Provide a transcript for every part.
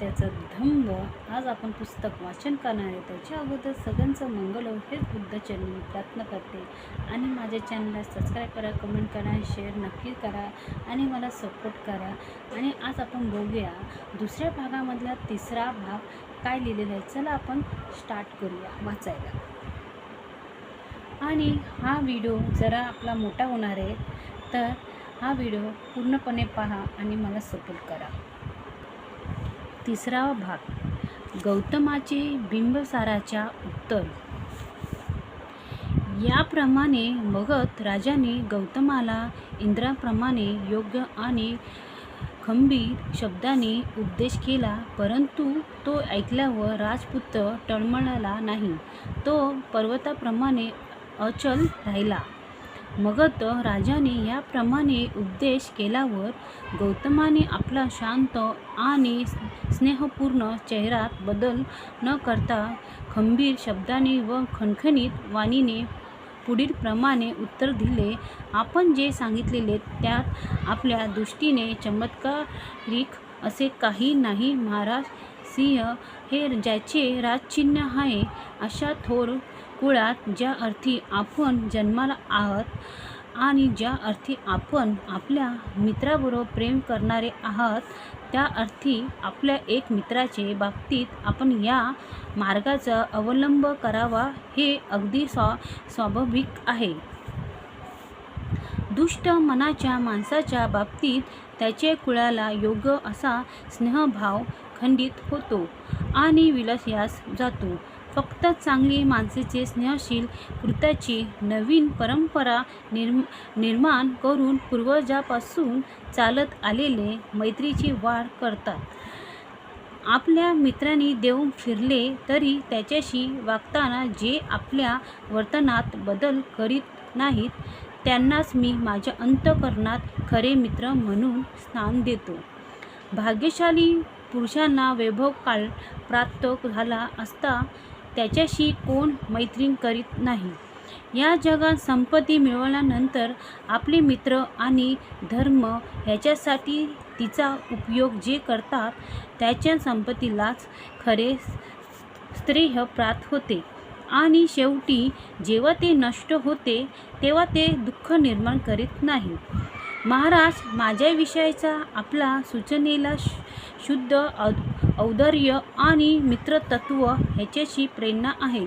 त्याचं धम्म आज आपण पुस्तक वाचन करणार. आहे त्याच्या अगोदर सगळ्यांचं मंगल हे हेच बुद्ध मी प्रार्थना करते. आणि माझ्या चॅनलला सबस्क्राईब करा कमेंट करा शेअर नक्की करा आणि मला सपोर्ट करा. आणि आज आपण बघूया दुसऱ्या भागामधला तिसरा भाग काय लिहिलेला आहे. चला आपण स्टार्ट करूया वाचायला. आणि हा व्हिडिओ जरा आपला मोठा होणार आहे. तर हा व्हिडिओ पूर्णपणे पहा आणि मला सपोर्ट करा. तिसरा भाग. गौतमाचे बिंबसाराच्या उत्तर. याप्रमाणे मगध राजाने गौतमाला इंद्राप्रमाणे योग्य आणि खंबीर शब्दाने उपदेश केला परंतु तो ऐकल्यावर राजपुत्र टळमळला नाही. तो पर्वताप्रमाणे अचल राहिला. मगत राजाने याप्रमाणे उपदेश केल्यावर गौतमाने आपला शांत आणि स्नेहपूर्ण चेहऱ्यात बदल न करता खंबीर शब्दाने व खणखणीत वाणीने पुढीलप्रमाणे उत्तर दिले. आपण जे सांगितलेले त्यात आपल्या दृष्टीने चमत्कारिक असे काही नाही. महाराज सिंह हे ज्याचे राजचिन्ह आहे अशा थोर कुळात ज्या अर्थी आपण जन्माला आहात आणि ज्या अर्थी आपण आपल्या मित्राबरोबर प्रेम करणारे आहात त्या अर्थी आपल्या एक मित्राचे बाबतीत आपण या मार्गाचा अवलंब करावा हे अगदी स्वा स्वाभाविक आहे. दुष्ट मनाच्या माणसाच्या बाबतीत त्याचे कुळाला योग्य असा स्नेहभाव खंडित होतो आणि विलस यास जातो. फक्त चांगली माणसेचे स्नेहशील कृत्याची नवीन परंपरा निर्म निर्माण करून पूर्वजापासून चालत आलेले मैत्रीची वाढ करतात. आपल्या मित्रांनी देऊन फिरले तरी त्याच्याशी वागताना जे आपल्या वर्तनात बदल करीत नाहीत त्यांनाच मी माझ्या अंतकरणात खरे मित्र म्हणून स्थान देतो. भाग्यशाली पुरुषांना वैभव काळ प्राप्त झाला असता त्याच्याशी कोण मैत्रीण करीत नाही. या जगात संपत्ती मिळवल्यानंतर आपले मित्र आणि धर्म ह्याच्यासाठी तिचा उपयोग जे करतात त्याच्या संपत्तीलाच खरे स्त्रेह प्राप्त होते. आणि शेवटी जेव्हा ते नष्ट होते तेव्हा ते दुःख निर्माण करीत नाही. महाराज माझ्या विषयाचा आपला सूचनेला शुद्ध औ औदर्य आणि मित्रतत्व ह्याच्याशी प्रेरणा आहे.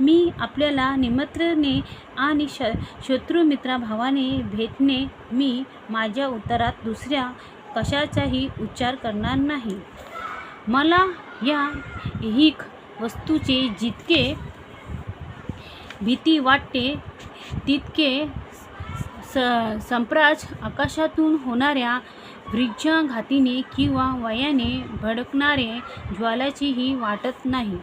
मी आपल्याला निमंत्रणे आणि श शत्रुमित्राभावाने भेटणे मी माझ्या उत्तरात दुसऱ्या कशाचाही उच्चार करणार नाही. मला या हिक वस्तूचे जितके भीती वाटते तितके स संप्राज आकाशातून होणाऱ्या वृक्षाघातीने किंवा वयाने भडकणारे ज्वालाचीही वाटत नाही.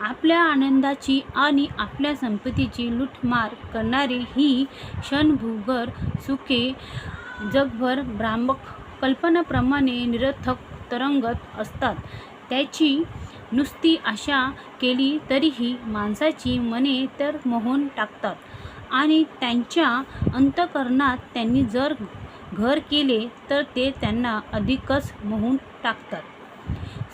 आपल्या आनंदाची आणि आपल्या संपत्तीची लूटमार करणारी ही क्षणभूगर सुखे जगभर भ्रामक कल्पनाप्रमाणे निरर्थक तरंगत असतात. त्याची नुसती आशा केली तरीही माणसाची मने तर मोहून टाकतात. आणि त्यांच्या अंतकरणात त्यांनी जर घर केले तर ते त्यांना अधिकच मोहून टाकतात.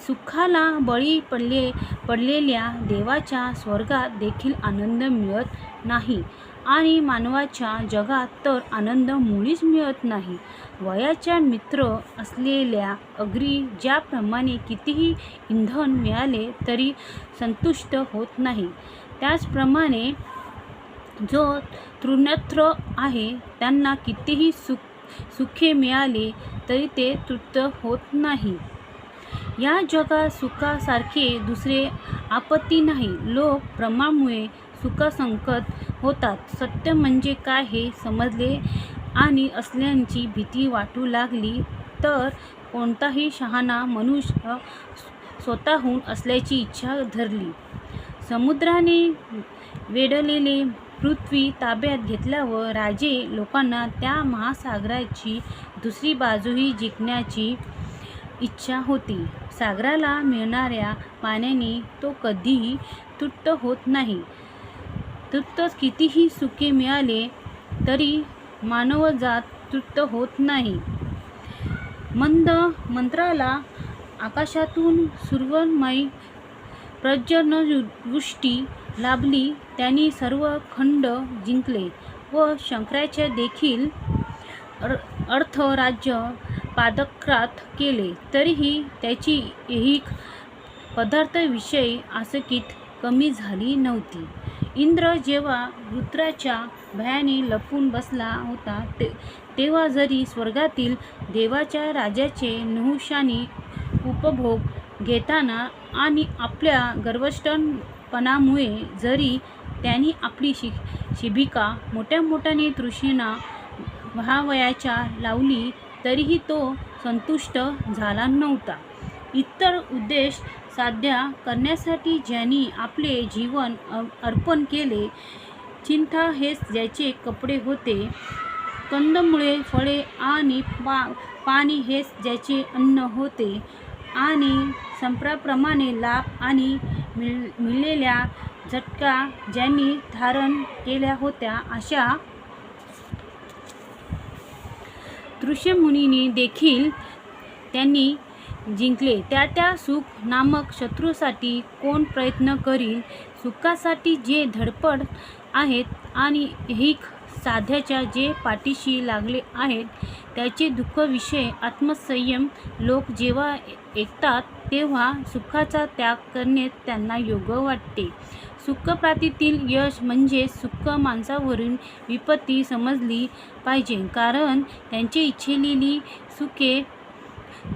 सुखाला बळी पडले पडलेल्या देवाच्या स्वर्गात देखील आनंद मिळत नाही. आणि मानवाच्या जगात तर आनंद मुळीच मिळत नाही. वयाच्या मित्र असलेल्या अग्री ज्याप्रमाणे कितीही इंधन मिळाले तरी संतुष्ट होत नाही. त्याचप्रमाणे जो तृणत्र आहे त्यांना कितीही सुख सुखे मिळाले तरी ते तृप्त होत नाही. या जगात सुखासारखे दुसरे आपत्ती नाही. लोक प्रमामुळे सुखसंकट होतात. सत्य म्हणजे काय हे समजले आणि असल्याची भीती वाटू लागली तर कोणताही शहाणा मनुष्य स्वतःहून असल्याची इच्छा धरली. समुद्राने वेढलेले पृथ्वी ताब्यात घेतल्यावर राजे लोकांना त्या महासागराची दुसरी बाजूही जिंकण्याची इच्छा होती. सागराला मिळणाऱ्या पाण्याने तो कधीही तुट्ट होत नाही. तृप्त कितीही सुखे मिळाले तरी मानवजात तृप्त होत नाही. मंद मंत्राला आकाशातून सुवर्णमय प्रजनवृष्टी लाभली त्यांनी सर्व खंड जिंकले व शंकराचे देखील अर्थराज्य पादक्रात केले. तरीही त्याची ऐहिक पदार्थविषयी आसकीत कमी झाली नव्हती. इंद्र जेव्हा रुद्राच्या भयाने लपून बसला होता ते तेव्हा जरी स्वर्गातील देवाच्या राजाचे नहुशाने उपभोग घेताना आणि आपल्या गर्वष्टपणामुळे जरी त्यांनी आपली शि शिबिका मोठ्या मोठ्याने तृष्णा व्हावयाच्या लावली तरीही तो संतुष्ट झाला नव्हता. इतर उद्देश साध्य करण्यासाठी ज्यांनी आपले जीवन अ- अर्पण केले चिंता हेच ज्याचे कपडे होते. कंदमुळे फळे आणि पा पाणी हेच ज्याचे अन्न होते. आणि संप्राप्रमाणे लाभ आणि मिळ मिळलेल्या झटका ज्यांनी धारण केल्या होत्या अशा ऋषीमुनींनी देखील त्यांनी जिंकले. त्या त्या सुख नामक शत्रूसाठी कोण प्रयत्न करील? सुखासाठी जे धडपड आहेत आणि ऐहिक साध्याच्या जे पाठीशी लागले आहेत त्याचे दुःखविषय आत्मसंयम लोक जेव्हा ऐकतात तेव्हा सुखाचा त्याग करणे त्यांना योग्य वाटते. सुखप्राप्तीतील यश म्हणजे सुख माणसावरून विपत्ती समजली पाहिजे कारण त्यांची इच्छिलेली सुखे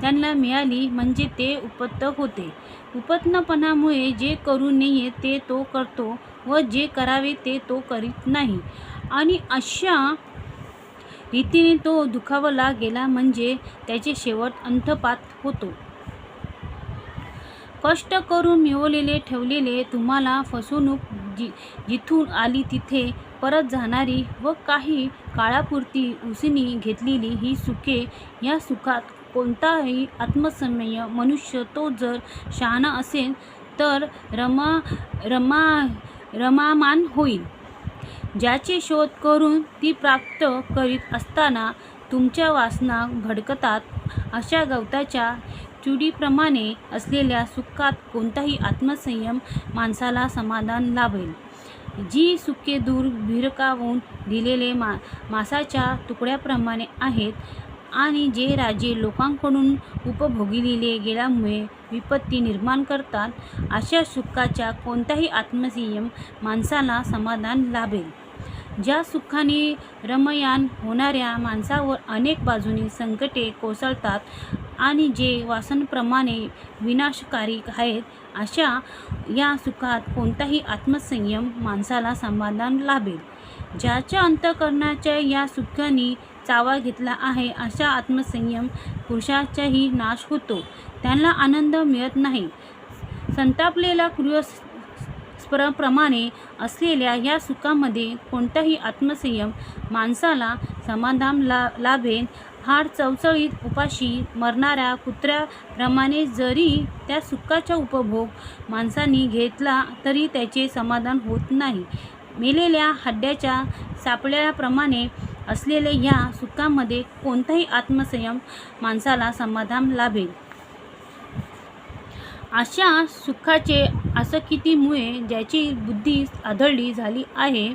त्यांना मिळाली म्हणजे ते उपत्त होते. उपत्नपणामुळे जे करू नये ते तो करतो व जे करावे ते तो करीत नाही. आणि अशा रीतीने तो दुखावला गेला म्हणजे त्याचे शेवट अंतपात होतो. कष्ट करून मिळवलेले ठेवलेले तुम्हाला फसवणूक जि जिथून आली तिथे परत जाणारी व काही काळापुरती उसनी घेतलेली ही सुखे या सुखात कोणताही आत्मसमय मनुष्य तो जर शहाणा असेल तर रमा रमा रमामान होईल. ज्याचे शोध करून ती प्राप्त करीत असताना तुमच्या वासना भडकतात. अशा गवताच्या चुडीप्रमाणे असलेल्या सुखात कोणताही आत्मसंयम माणसाला समाधान लाभेल. जी सुखे दूर भिरकावून दिलेले मा मासाच्या तुकड्याप्रमाणे आहेत आणि जे राजे लोकांकडून उपभोगिले गेल्यामुळे विपत्ती निर्माण करतात अशा सुखाच्या कोणताही आत्मसंयम माणसाला समाधान लाभेल. ज्या सुखाने रमयान होणाऱ्या माणसावर अनेक बाजूनी संकटे कोसळतात आणि जे वासनप्रमाणे विनाशकारी आहेत अशा या सुखात कोणताही आत्मसंयम माणसाला समाधान लाभेल. ज्याच्या अंतकरणाच्या या सुखाने चावा घेतला आहे अशा आत्मसंयम पुरुषाचाही नाश होतो. त्यांना आनंद मिळत नाही. संतापलेला क्रूर प्रमाणे असलेल्या या सुखामध्ये कोणताही आत्मसंयम माणसाला समाधान ला लाभेल हाड चवचळीत उपाशी मरणाऱ्या कुत्र्याप्रमाणे जरी त्या सुखाचा उपभोग माणसाने घेतला तरी त्याचे समाधान होत नाही. मेलेल्या हड्ड्याच्या सापळ्याप्रमाणे असलेल्या या सुखामध्ये कोणताही आत्मसंयम माणसाला समाधान लाभेल अशा सुखाचे आसक्तीमुळे ज्याची बुद्धी आधळली झाली आहे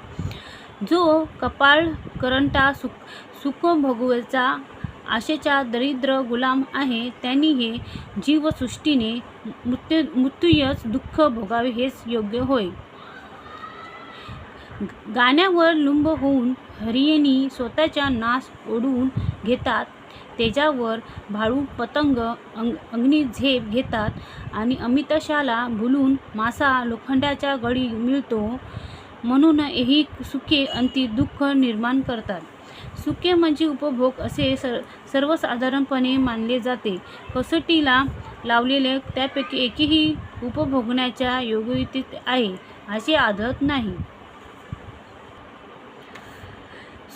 जो कपाळ करंटा सुख सुखभोगवायचा आशेचा दरिद्र गुलाम आहे त्यांनी हे जीवसृष्टीने मृत्यू मृत्यूयच दुःख भोगावे हेच योग्य होय. गाण्यावर लुंब होऊन हरियेनी स्वतःचा नाश ओढून घेतात. तेजावर भाळू पतंग अंग अग्नी झेप घेतात आणि अमितशाला भुलून मासा लोखंडाच्या गळी मिळतो. म्हणून ही सुखे अंती दुःख निर्माण करतात. सुखे म्हणजे उपभोग असे सर सर्वसाधारणपणे मानले जाते. कसोटीला लावलेले त्यापैकी एकही उपभोगण्याच्या योग्यतीत आहे असे आढळत नाही.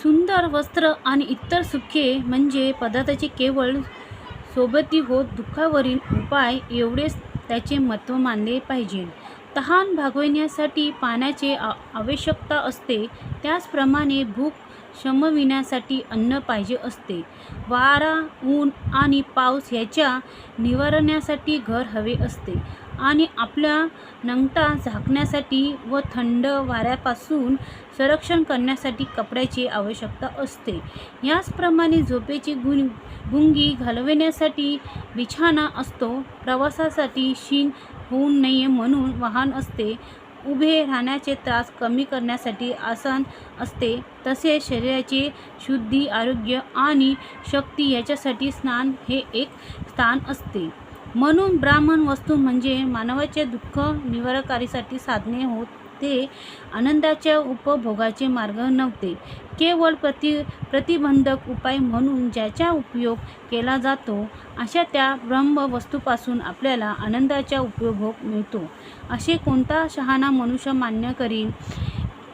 सुंदर वस्त्र आणि इतर सुखे म्हणजे पदार्थाचे केवळ सोबती होत दुःखावरील उपाय एवढेच त्याचे महत्त्व मानले पाहिजे. तहान भागविण्यासाठी पाण्याची आवश्यकता असते. त्याचप्रमाणे भूक शमविण्यासाठी अन्न पाहिजे असते. वारा ऊन आणि पाऊस ह्याच्या निवारण्यासाठी घर हवे असते. आणि आपल्या नंगटा झाकण्यासाठी व थंड वाऱ्यापासून संरक्षण करण्यासाठी कपड्याची आवश्यकता असते. याचप्रमाणे झोपेची गुण गुंगी घालविण्यासाठी बिछाना असतो. प्रवासासाठी शीन होऊ नये म्हणून वाहन असते. उभे राहण्याचे त्रास कमी करण्यासाठी आसन असते. तसेच शरीराचे शुद्धी आरोग्य आणि शक्ती याच्यासाठी स्नान हे एक स्थान असते. म्हणून ब्राह्मण वस्तू म्हणजे मानवाचे दुःख निवारकारीसाठी साधने होते आनंदाच्या उपभोगाचे मार्ग नव्हते. केवळ प्रति प्रतिबंधक उपाय म्हणून ज्याचा उपयोग केला जातो अशा त्या ब्रह्म वस्तूपासून आपल्याला आनंदाचा उपभोग मिळतो. असे कोणता शहाणा मनुष्य मान्य करील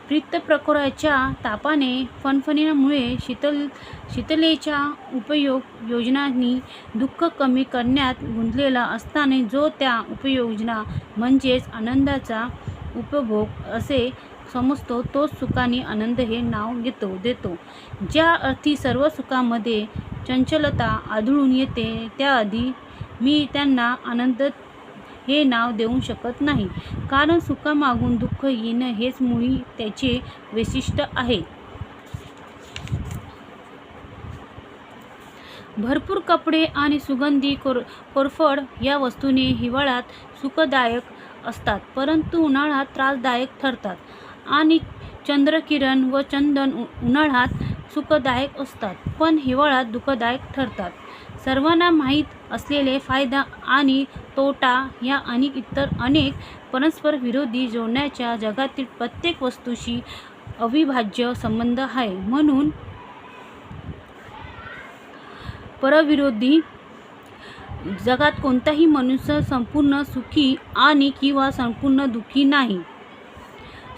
प्रीतप्रकुराच्या तापाने फणफणीमुळे शीतल शीतलेचा उपयोग योजनांनी दुःख कमी करण्यात गुंतलेला असताना जो त्या उपयोजना म्हणजेच आनंदाचा उपभोग असे समजतो तोच सुखाने आनंद हे नाव घेतो देतो. ज्या अर्थी सर्व सुखामध्ये चंचलता आढळून येते त्याआधी मी त्यांना आनंद हे नाव देऊ शकत नाही. कारण सुखामागून दुःख येणं हेच मुळी त्याचे वैशिष्ट्य आहे. भरपूर कपडे आणि सुगंधी कोर कोरफड या वस्तूने हिवाळ्यात सुखदायक असतात परंतु उन्हाळ्यात त्रासदायक ठरतात आणि चंद्रकिरण व चंदन उ- उन्हाळ्यात सुखदायक असतात पण हिवाळ्यात दुःखदायक ठरतात. सर्वांना माहीत असलेले फायदा आणि तोटा या आणि इतर अनेक परस्पर विरोधी जोडण्याच्या जगातील प्रत्येक वस्तूशी अविभाज्य संबंध आहे. म्हणून परविरोधी जगात कोणताही मनुष्य संपूर्ण सुखी आणि किंवा संपूर्ण दुःखी नाही.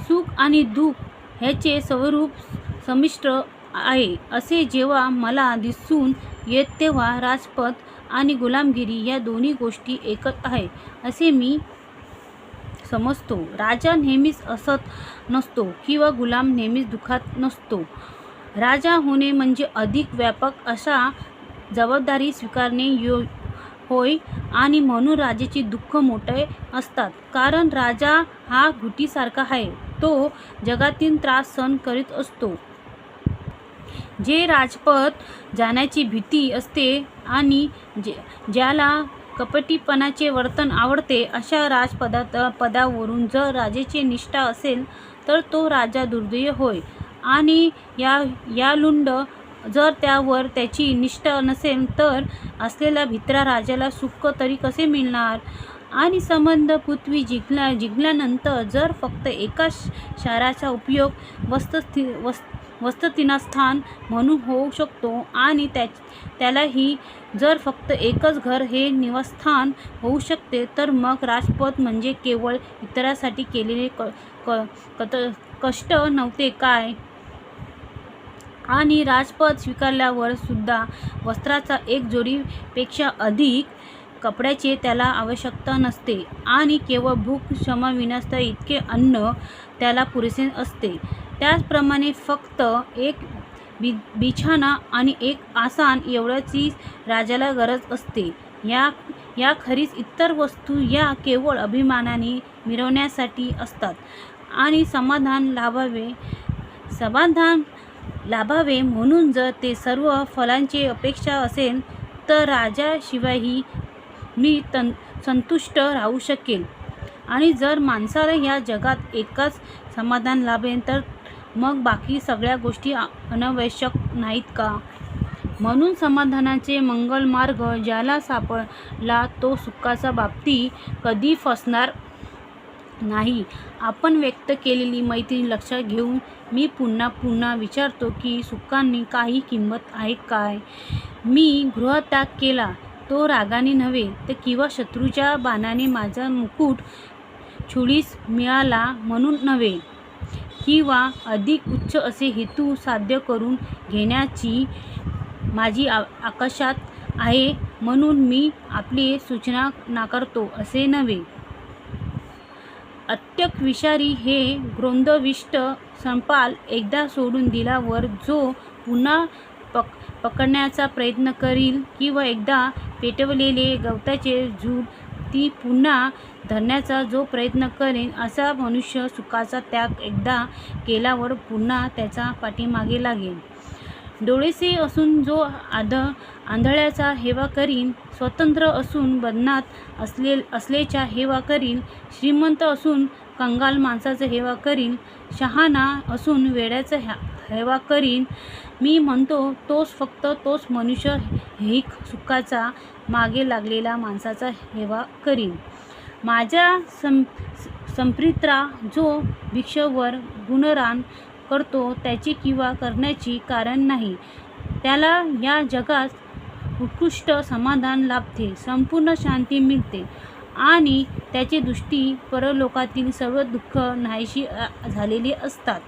सुख आणि दुःख ह्याचे स्वरूप संमिश्र आहे. असे जेव्हा मला दिसून येत तेव्हा राजपद आणि गुलामगिरी या दोन्ही गोष्टी एकच आहे असे मी समजतो. राजा नेहमीच असत नसतो किंवा गुलाम नेहमीच दुःखात नसतो. राजा होणे म्हणजे अधिक व्यापक अशा जबाबदारी स्वीकारणे यो होय आणि म्हणून राजाची दुःख मोठे असतात. कारण राजा हा घुटीसारखा आहे. तो जगातील त्रास सहन करीत असतो. जे राजपद जाण्याची भीती असते आणि जे ज्याला कपटीपणाचे वर्तन आवडते अशा राजपदात पदावरून जर राजेचे निष्ठा असेल तर तो राजा दुर्दैव होय. आणि या या लुंड जर त्यावर त्याची निष्ठा नसेल तर असलेला भित्रा राजाला सुख तरी कसे मिळणार? आणि संबंध पृथ्वी जिंकल्या जिंकल्यानंतर जर फक्त एका श- शहराचा उपयोग वस्तस्थि वस् वसतिस्थान म्हणून होऊ शकतो आणि त्या त्यालाही जर फक्त एकच घर हे निवासस्थान होऊ शकते तर मग राजपथ म्हणजे केवळ इतरांसाठी केलेले क क कत कष्ट नव्हते काय? आणि राजपद स्वीकारल्यावर सुद्धा वस्त्राचा एक जोडीपेक्षा अधिक कपड्याची त्याला आवश्यकता नसते आणि केवळ भूक क्षमाविनास तर इतके अन्न त्याला पुरेसे असते. त्याचप्रमाणे फक्त एक बि बिछाना आणि एक आसान एवढ्याची राजाला गरज असते. या या खरीच इतर वस्तू या केवळ अभिमानाने मिरवण्यासाठी असतात आणि समाधान लाभावे समाधान लाभावे म्हणून जर ते सर्व फलांची अपेक्षा असेल तर राजाशिवायही मी तन संतुष्ट राहू शकेल. आणि जर माणसाला या जगात एकच समाधान लाभेल तर मग बाकी सगळ्या गोष्टी अनावश्यक नाहीत का? म्हणून समाधानाचे मंगल मार्ग ज्याला सापडला तो सुखाच्या बाबती कधी फसणार नाही. आपण व्यक्त केलेली मैत्री लक्षात घेऊन मी पुन्हा पुन्हा विचारतो की सुखांनी काही किंमत आहे काय? मी गृहत्याग केला तो रागाने नव्हे तर किंवा शत्रूच्या बाणाने माझा मुकुट छुडीस मिळाला म्हणून नव्हे. किंवा अधिक उच्च असे हेतू साध्य करून घेण्याची माझी आ आकाशात आहे म्हणून मी आपली सूचना नाकारतो असे नव्हे. अत्यक विषारी हे ग्रोंदविष्ट संपाल एकदा सोडून दिल्यावर जो पुन्हा पक पकडण्याचा प्रयत्न करील किंवा एकदा पेटवलेले गवताचे झूड ती पुन्हा धरण्याचा जो प्रयत्न करेन असा मनुष्य सुखाचा त्याग एकदा केल्यावर पुन्हा त्याचा पाठीमागे लागेल डोळेसे असून जो आध आंधळ्याचा हेवा करीन स्वतंत्र असून बदनात असले असलेच्या हेवा करील श्रीमंत असून कंगाल माणसाचा हेवा करील शहाणा असून वेड्याचा ह्या हेवा करीन. मी म्हणतो तोच फक्त तोच मनुष्य हिक सुखाचा मागे लागलेला माणसाचा हेवा करीन. माझ्या सं संप्रित्रा जो भिक्षवर गुणरान करतो त्याची किंवा करण्याची कारण नाही. त्याला या जगात उत्कृष्ट समाधान लाभते संपूर्ण शांती मिळते आणि त्याची दृष्टी परलोकातील सर्व दुःख नाहीशी झालेली असतात.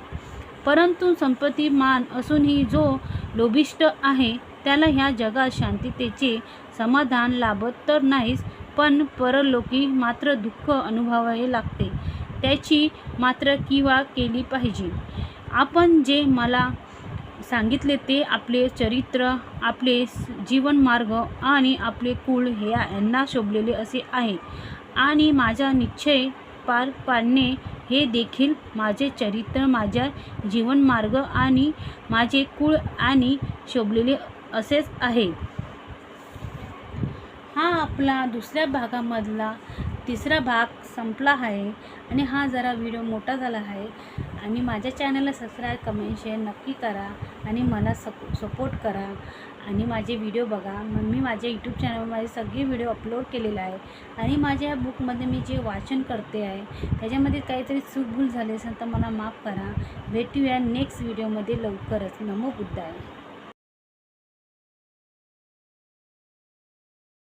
परंतु संपत्ती मान असूनही जो लोभिष्ट आहे त्याला ह्या जगात शांततेचे समाधान लाभत तर नाहीच पण परलोकी मात्र दुःख अनुभवावे लागते. त्याची मात्र किंवा केली पाहिजे. आपण जे मला सांगितले ते आपले चरित्र आपले जीवनमार्ग आणि आपले कुळ हे यांना शोभलेले असे आहे. आणि माझा निश्चय पार पाडणे हे देखील माझे चरित्र माझ्या जीवनमार्ग आणि माझे कुळ आणि शोभलेले असेच आहे. हा आपला दुसऱ्या भागामधला तिसरा भाग संपला आहे आणि हा जरा व्हिडिओ मोठा झाला आहे. आणि माझ्या चॅनलला सबस्क्राईब कमेंट शेअर नक्की करा आणि मला सप सपोर्ट करा आणि माझे व्हिडिओ बघा. मग मी माझ्या यूट्यूब चॅनलवर माझे सगळे व्हिडिओ अपलोड केलेले आहे. आणि माझ्या या बुकमध्ये मी जे वाचन करते आहे त्याच्यामध्ये काहीतरी चूकभूल झाली असेल तर मला माफ करा. भेटूया नेक्स्ट व्हिडिओमध्ये लवकरच. नमो बुद्धाय.